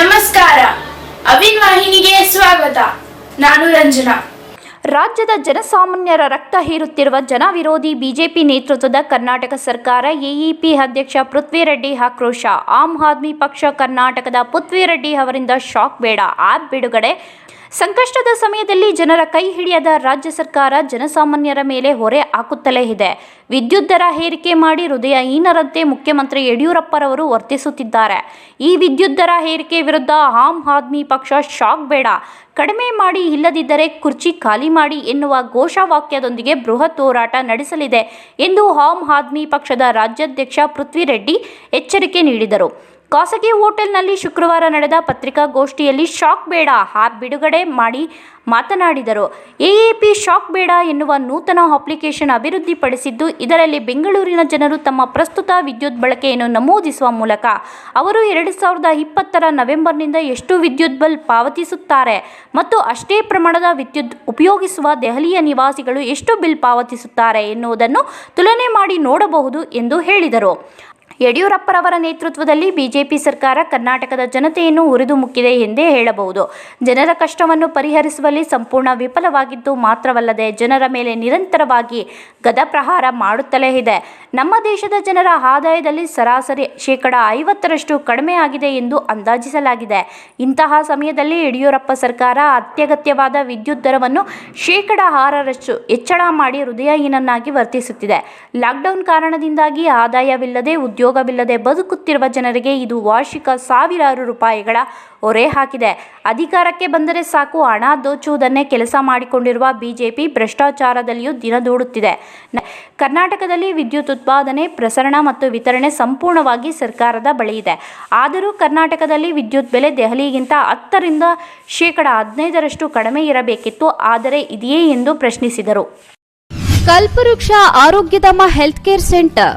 ನಮಸ್ಕಾರ. ಅವಿನ್ ವಾಹಿನಿಗೆ ಸ್ವಾಗತ. ನಾನು ರಂಜನಾ. ರಾಜ್ಯದ ಜನಸಾಮಾನ್ಯರ ರಕ್ತ ಹೀರುತ್ತಿರುವ ಜನವಿರೋಧಿ ಬಿಜೆಪಿ ನೇತೃತ್ವದ ಕರ್ನಾಟಕ ಸರ್ಕಾರ, ಎಇಪಿ ಅಧ್ಯಕ್ಷ ಪೃಥ್ವಿರೆಡ್ಡಿ ಆಕ್ರೋಶ. ಆಮ್ ಆದ್ಮಿ ಪಕ್ಷ ಕರ್ನಾಟಕದ ಪೃಥ್ವಿರೆಡ್ಡಿ ಅವರಿಂದ ಶಾಕ್ ಬೇಡ. ಆ್ಯಪ್ ಬಿಡುಗಡೆ ಸಂಕಷ್ಟದ ಸಮಯದಲ್ಲಿ ಜನರ ಕೈ ಹಿಡಿಯದ ರಾಜ್ಯ ಸರ್ಕಾರ ಜನಸಾಮಾನ್ಯರ ಮೇಲೆ ಹೊರೆ ಹಾಕುತ್ತಲೇ ಇದೆ. ವಿದ್ಯುತ್ ದರ ಏರಿಕೆ ಮಾಡಿ ಹೃದಯಹೀನರಂತೆ ಮುಖ್ಯಮಂತ್ರಿ ಯಡಿಯೂರಪ್ಪರವರು ವರ್ತಿಸುತ್ತಿದ್ದಾರೆ. ಈ ವಿದ್ಯುತ್ ದರ ಏರಿಕೆ ವಿರುದ್ಧ ಆಮ್ ಆದ್ಮಿ ಪಕ್ಷ ಶಾಕ್ ಬೇಡ. ಕಡಿಮೆ ಮಾಡಿ ಇಲ್ಲದಿದ್ದರೆ ಕುರ್ಚಿ ಖಾಲಿ ಮಾಡಿ ಎನ್ನುವ ಘೋಷವಾಕ್ಯದೊಂದಿಗೆ ಬೃಹತ್ ಹೋರಾಟ ನಡೆಸಲಿದೆ ಎಂದು ಆಮ್ ಆದ್ಮಿ ಪಕ್ಷದ ರಾಜ್ಯಾಧ್ಯಕ್ಷ ಪೃಥ್ವಿರೆಡ್ಡಿ ಎಚ್ಚರಿಕೆ ನೀಡಿದರು. ಖಾಸಗಿ ಹೋಟೆಲ್ನಲ್ಲಿ ಶುಕ್ರವಾರ ನಡೆದ ಪತ್ರಿಕಾಗೋಷ್ಠಿಯಲ್ಲಿ ಶಾಕ್ ಬೇಡ ಆಪ್ ಬಿಡುಗಡೆ ಮಾಡಿ ಮಾತನಾಡಿದರು. ಎಎಪಿ ಶಾಕ್ ಬೇಡ ಎನ್ನುವ ನೂತನ ಅಪ್ಲಿಕೇಶನ್ ಅಭಿವೃದ್ಧಿಪಡಿಸಿದ್ದು, ಇದರಲ್ಲಿ ಬೆಂಗಳೂರಿನ ಜನರು ತಮ್ಮ ಪ್ರಸ್ತುತ ವಿದ್ಯುತ್ ಬಳಕೆಯನ್ನು ನಮೂದಿಸುವ ಮೂಲಕ ಅವರು ಎರಡು ಸಾವಿರದ ಇಪ್ಪತ್ತರ ನವೆಂಬರ್ನಿಂದ ಎಷ್ಟು ವಿದ್ಯುತ್ ಬಲ್ ಪಾವತಿಸುತ್ತಾರೆ ಮತ್ತು ಅಷ್ಟೇ ಪ್ರಮಾಣದ ವಿದ್ಯುತ್ ಉಪಯೋಗಿಸುವ ದೆಹಲಿಯ ನಿವಾಸಿಗಳು ಎಷ್ಟು ಬಿಲ್ ಪಾವತಿಸುತ್ತಾರೆ ಎನ್ನುವುದನ್ನು ತುಲನೆ ಮಾಡಿ ನೋಡಬಹುದು ಎಂದು ಹೇಳಿದರು. ಯಡಿಯೂರಪ್ಪರವರ ನೇತೃತ್ವದಲ್ಲಿ ಬಿಜೆಪಿ ಸರ್ಕಾರ ಕರ್ನಾಟಕದ ಜನತೆಯನ್ನು ಉರಿದು ಮುಕ್ಕಿದೆ ಎಂದೇ ಹೇಳಬಹುದು. ಜನರ ಕಷ್ಟವನ್ನು ಪರಿಹರಿಸುವಲ್ಲಿ ಸಂಪೂರ್ಣ ವಿಫಲವಾಗಿದ್ದು ಮಾತ್ರವಲ್ಲದೆ ಜನರ ಮೇಲೆ ನಿರಂತರವಾಗಿ ಗದಪ್ರಹಾರ ಮಾಡುತ್ತಲೇ ಇದೆ. ನಮ್ಮ ದೇಶದ ಜನರ ಆದಾಯದಲ್ಲಿ ಸರಾಸರಿ ಶೇಕಡ ಐವತ್ತರಷ್ಟು ಕಡಿಮೆ ಆಗಿದೆ ಎಂದು ಅಂದಾಜಿಸಲಾಗಿದೆ. ಇಂತಹ ಸಮಯದಲ್ಲಿ ಯಡಿಯೂರಪ್ಪ ಸರ್ಕಾರ ಅತ್ಯಗತ್ಯವಾದ ವಿದ್ಯುತ್ ದರವನ್ನು ಶೇಕಡ ಆರರಷ್ಟು ಹೆಚ್ಚಳ ಮಾಡಿ ಹೃದಯಹೀನನ್ನಾಗಿ ವರ್ತಿಸುತ್ತಿದೆ. ಲಾಕ್ಡೌನ್ ಕಾರಣದಿಂದಾಗಿ ಆದಾಯವಿಲ್ಲದೆ ಉದ್ಯೋಗವಿಲ್ಲದೆ ಬದುಕುತ್ತಿರುವ ಜನರಿಗೆ ಇದು ವಾರ್ಷಿಕ ಸಾವಿರಾರು ರೂಪಾಯಿಗಳ ಹೊರೆ ಹಾಕಿದೆ. ಅಧಿಕಾರಕ್ಕೆ ಬಂದರೆ ಸಾಕು, ಹಣ ದೋಚುವುದನ್ನೇ ಕೆಲಸ ಮಾಡಿಕೊಂಡಿರುವ ಬಿಜೆಪಿ ಭ್ರಷ್ಟಾಚಾರದಲ್ಲಿಯೂ ದಿನದೂಡುತ್ತಿದೆ ಕರ್ನಾಟಕದಲ್ಲಿ ವಿದ್ಯುತ್ ಉತ್ಪಾದನೆ, ಪ್ರಸರಣ ಮತ್ತು ವಿತರಣೆ ಸಂಪೂರ್ಣವಾಗಿ ಸರ್ಕಾರದ ಬಳಿ ಇದೆ ಆದರೂ ಕರ್ನಾಟಕದಲ್ಲಿ ವಿದ್ಯುತ್ ಬೆಲೆ ದೆಹಲಿಗಿಂತ ಹತ್ತರಿಂದ ಶೇಕಡ ಹದಿನೈದರಷ್ಟು ಕಡಿಮೆ ಇರಬೇಕಿತ್ತು, ಆದರೆ ಇದೆಯೇ ಎಂದು ಪ್ರಶ್ನಿಸಿದರು. ಕಲ್ಪವೃಕ್ಷ Arogyadhama health care centre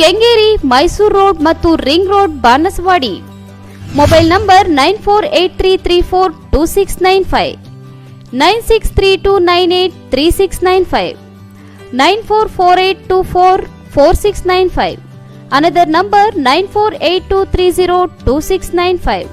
Kengeri, Mysuru road ಮತ್ತು ring road, Banasavadi. Mobile number nine four eight three three four two six nine five. Nine six three two nine eight three six nine five. Nine four four eight two four four six nine five. Another number nine four eight two three zero two six nine five.